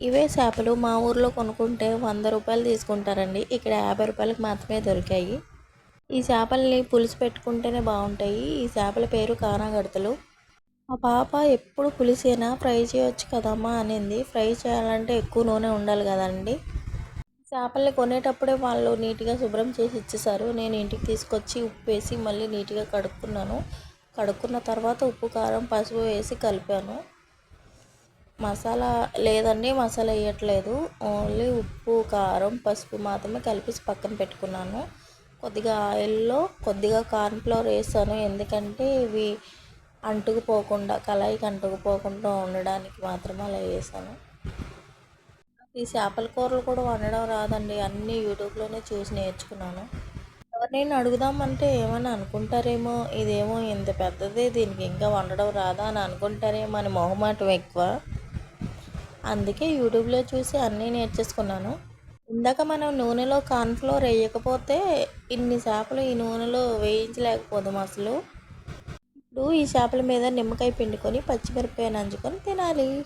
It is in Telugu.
ఇవే చేపలు మా ఊర్లో కొనుక్కుంటే వంద రూపాయలు తీసుకుంటారండి. ఇక్కడ యాభై రూపాయలకు మాత్రమే దొరికాయి. ఈ చేపల్ని పులుసు పెట్టుకుంటేనే బాగుంటాయి. ఈ చేపల పేరు కానాగడతలు. మా పాప ఎప్పుడు పులిసేనా? ఫ్రై చేయొచ్చు కదమ్మా అనింది. ఫ్రై చేయాలంటే ఎక్కువ నూనె ఉండాలి కదండి. చేపల్ని కొనేటప్పుడే వాళ్ళు నీట్గా శుభ్రం చేసి ఇచ్చేసారు నేను ఇంటికి తీసుకొచ్చి ఉప్పు వేసి మళ్ళీ నీట్గా కడుక్కున్నాను. కడుక్కున్న తర్వాత ఉప్పు కారం పసుపు వేసి కలిపాను. మసాలా లేదండి మసాలా వేయట్లేదు. ఓన్లీ ఉప్పు కారం పసుపు మాత్రమే కలిపి పక్కన పెట్టుకున్నాను. కొద్దిగా ఆయిల్లో కొద్దిగా కార్న్ఫ్లవర్ వేసాను. ఎందుకంటే ఇవి అంటుకుపోకుండా కళాయికి అంటుకుపోకుండా ఉండడానికి మాత్రమే అలా వేసాను. ఈ చేపల కూరలు కూడా వండడం రాదండి. అన్నీ యూట్యూబ్లోనే చూసి నేర్చుకున్నాను. ఎవరినైనా అడుగుదామంటే ఏమని అనుకుంటారేమో ఇదేమో ఇంత పెద్దది దీనికి ఇంకా వండడం రాదా అని అనుకుంటారేమో అని మొహమాటం ఎక్కువ. అందుకే యూట్యూబ్లో చూసి అన్నీ నేర్చేసుకున్నాను. ఇందాక మనం నూనెలో కార్న్ఫ్లోర్ వేయకపోతే ఇన్ని చేపలు ఈ నూనెలో వేయించలేకపోదాం అసలు. ఇప్పుడు ఈ చేపల మీద నిమ్మకాయ పిండుకొని పచ్చిమిరపకాయ నంచుకొని తినాలి.